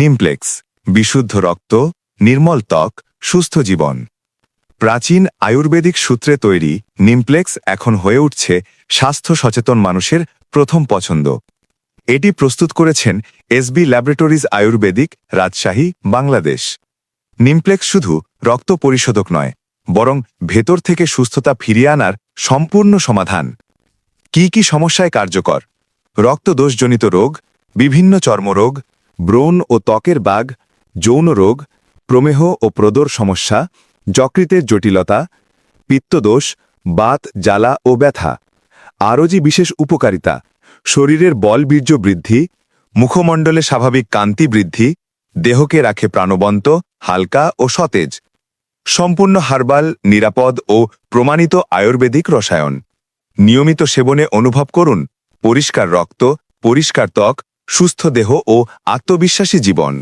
নিমপ্লেক্স, বিশুদ্ধ রক্ত, নির্মল ত্বক, সুস্থ জীবন। প্রাচীন আয়ুর্বেদিক সূত্রে তৈরি নিমপ্লেক্স এখন হয়ে উঠছে স্বাস্থ্য সচেতন মানুষের প্রথম পছন্দ। এটি প্রস্তুত করেছেন SB laboratories ayurvedic Rajshahi, Bangladesh. Nimplex শুধু রক্ত পরিশোধক নয়, বরং ভেতর থেকে সুস্থতা ফিরিয়ে আনার সম্পূর্ণ সমাধান। কি কি সমস্যায় কার্যকর? রক্তদোষজনিত রোগ, বিভিন্ন চর্মরোগ ব্রণ ও ত্বকের বাগ, যৌন রোগ, প্রমেহ ও প্রদর সমস্যা, যকৃতের জটিলতা, পিত্তদোষ, বাত, জ্বালা ও ব্যথা। আরও যে বিশেষ উপকারিতা, শরীরের বলবীর্য বৃদ্ধি, মুখমণ্ডলে স্বাভাবিক কান্তি বৃদ্ধি, দেহকে রাখে প্রাণবন্ত, হালকা ও সতেজ। সম্পূর্ণ হার্বাল, নিরাপদ ও প্রমাণিত আয়ুর্বেদিক রসায়ন। নিয়মিত সেবনে অনুভব করুন, পরিষ্কার রক্ত, পরিষ্কার ত্বক সুস্থ দেহ ও আত্মবিশ্বাসী জীবন।